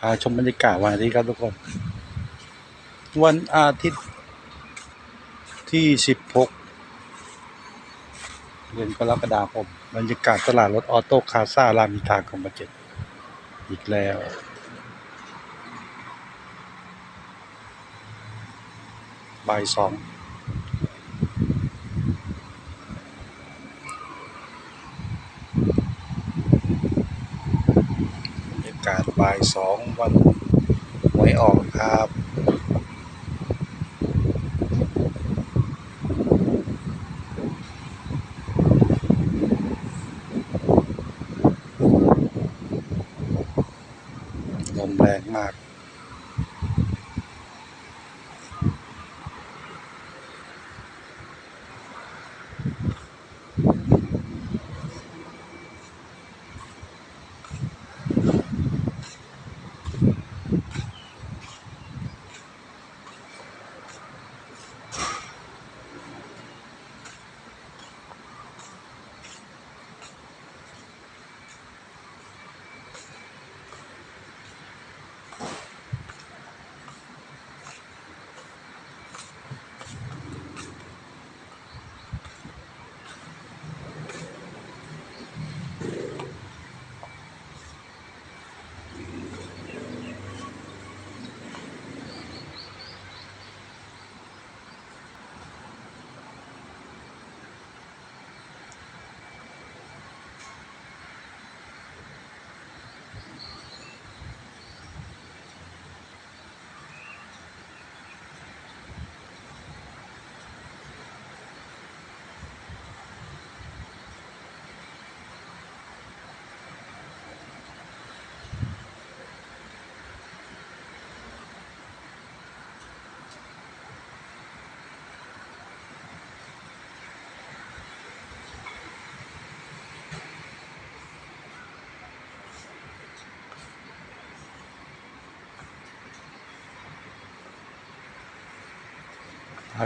พาชมบรรยากาศวันอาทิตย์ครับทุกคน วันอาทิตย์ที่สิบหกเดือนกรกฎาคมบรรยากาศตลาดรถออโต้คาซ่ารามิทากรมเจ็ดอีกแล้วบ่ายสอง บรรยา กาศบ่ายสองวันหวยออกครับลมแรงมาก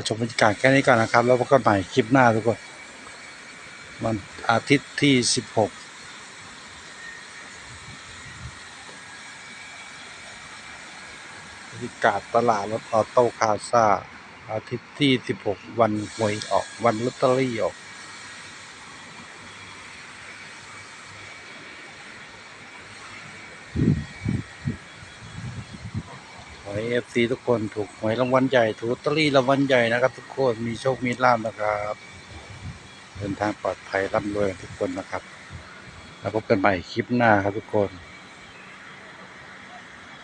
ชมบรรยากาศแค่นี้ก่อนนะครับ แล้วพบกันใหม่คลิปหน้าทุกคนวันอาทิตย์ที่สิบรรยากาศตลาดรถออโต้คาซาอาทิตย์ที่สิบหกวันหวยออกวันลอตเตอรี่ออก ให้เอฟซีทุกคนถูกหวยรางวัลใหญ่ถูกตอรี่รางวัลใหญ่นะครับ ทุกคนมีโชคมีลาภนะครับเดินทางปลอดภัยร่ำรวยทุกคนนะครับ แล้วพบกันใหม่คลิปหน้าครับทุกคน